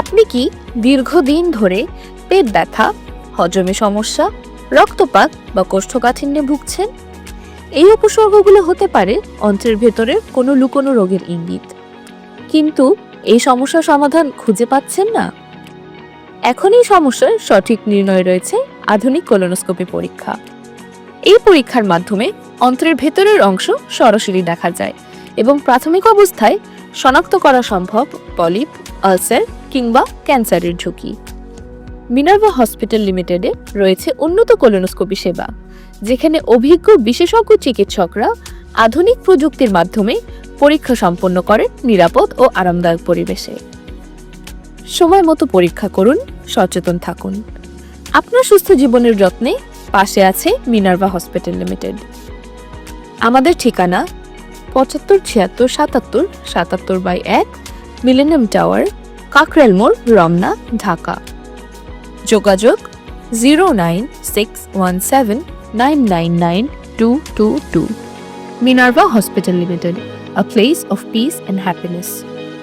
আপনি কি দীর্ঘদিন ধরে পেট ব্যথা, হজমে সমস্যা, রক্তপাত বা কোষ্ঠকাঠিন্যে ভুগছেন? এই উপসর্গগুলো হতে পারে অন্ত্রের ভেতরের কোনো লুকোনো রোগের ইঙ্গিত। কিন্তু এই সমস্যার সমাধান খুঁজে পাচ্ছেন না। এখন এই সমস্যার সঠিক নির্ণয় রয়েছে আধুনিক কোলোনোস্কোপি পরীক্ষা। এই পরীক্ষার মাধ্যমে অন্ত্রের ভেতরের অংশ সরাসরি দেখা যায় এবং প্রাথমিক অবস্থায় শনাক্ত করা সম্ভব পলিপ, আলসার কিংবা ক্যান্সারের ঝুঁকি। মিনার্ভা হসপিটাল লিমিটেডে রয়েছে উন্নত কোলোনোস্কোপি সেবা, যেখানে অভিজ্ঞ বিশেষজ্ঞ চিকিৎসকরা আধুনিক প্রযুক্তির মাধ্যমে পরীক্ষা সম্পন্ন করেন নিরাপদ ও আরামদায়ক পরিবেশে। সময় মতো পরীক্ষা করুন, সচেতন থাকুন। আপনার সুস্থ জীবনের যত্নে পাশে আছে মিনার্ভা হসপিটাল লিমিটেড। আমাদের ঠিকানা পঁচাত্তর ছিয়াত্তর সাতাত্তর সাতাত্তর বাই এক মিলেনিয়াম টাওয়ার কাকরেল মোড়, রমনা, ঢাকা। যোগাযোগ zero nine six one seven nine nine nine two two two. Minerva hospital limited a place of peace and happiness